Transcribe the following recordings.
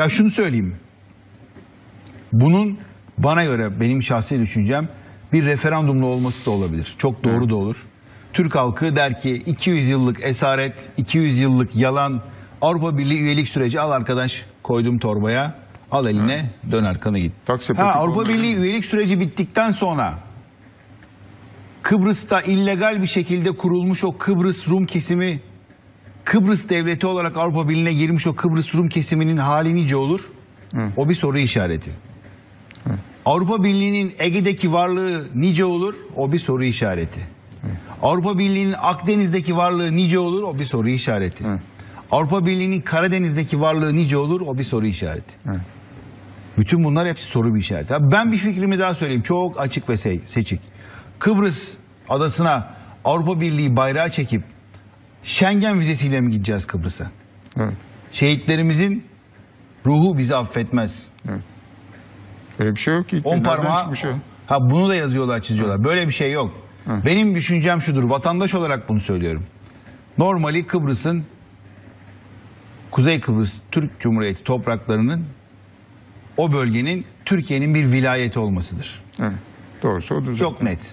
Ya şunu söyleyeyim. Bunun bana göre benim şahsi düşüncem bir referandumla olması da olabilir. Çok doğru da olur. Türk halkı der ki 200 yıllık esaret, 200 yıllık yalan, Avrupa Birliği üyelik süreci al arkadaş koydum torbaya. Al eline dön arkanı git. Tak sepeti Ha, Avrupa. Birliği üyelik süreci bittikten sonra Kıbrıs'ta illegal bir şekilde kurulmuş o Kıbrıs Rum kesimi Kıbrıs devleti olarak Avrupa Birliği'ne girmiş o Kıbrıs Rum kesiminin hali nice olur? O bir soru işareti. Avrupa Birliği'nin Ege'deki varlığı nice olur? O bir soru işareti. Avrupa Birliği'nin Akdeniz'deki varlığı nice olur? O bir soru işareti. Avrupa Birliği'nin Karadeniz'deki varlığı nice olur? O bir soru işareti. Bütün bunlar hepsi soru bir işareti. Ben bir fikrimi daha söyleyeyim. Çok açık ve se- seçik. Kıbrıs adasına Avrupa Birliği bayrağı çekip Schengen vizesiyle mi gideceğiz Kıbrıs'a? Evet. Şehitlerimizin ruhu bizi affetmez. Böyle bir şey yok ki. On parmağı. çıkmış o? Ha bunu da yazıyorlar, çiziyorlar. Böyle bir şey yok. Benim düşüncem şudur. Vatandaş olarak bunu söylüyorum. Normali Kıbrıs'ın Kuzey Kıbrıs Türk Cumhuriyeti topraklarının o bölgenin Türkiye'nin bir vilayeti olmasıdır. Evet. Doğrusu odur. Çok zaten. net.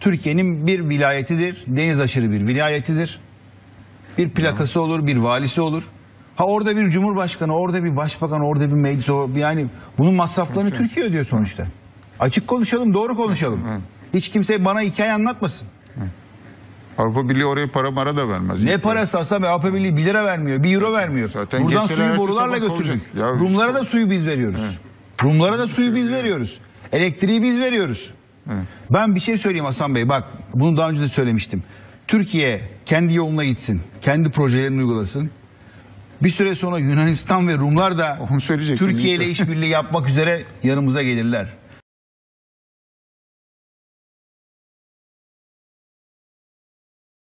Türkiye'nin bir vilayetidir. Deniz aşırı bir vilayetidir. Bir plakası olur, bir valisi olur. Ha orada bir cumhurbaşkanı, orada bir başbakan, orada bir meclis, yani bunun masraflarını Türkiye ödüyor sonuçta. Açık konuşalım, doğru konuşalım. Hiç kimse bana hikaye anlatmasın. Avrupa Birliği oraya para mara da vermez. Ne parası alsa be Avrupa Birliği 1 lira vermiyor, 1 euro vermiyor. zaten Buradan suyu borularla. Ya Rumlara da suyu biz veriyoruz. Rumlara da suyu biz veriyoruz. Elektriği biz veriyoruz. Ben bir şey söyleyeyim Hasan Bey bak bunu daha önce de söylemiştim. Türkiye kendi yoluna gitsin. Kendi projelerini uygulasın. Bir süre sonra Yunanistan ve Rumlar da Onu söyleyecektim. Türkiye ile işbirliği yapmak üzere yanımıza gelirler.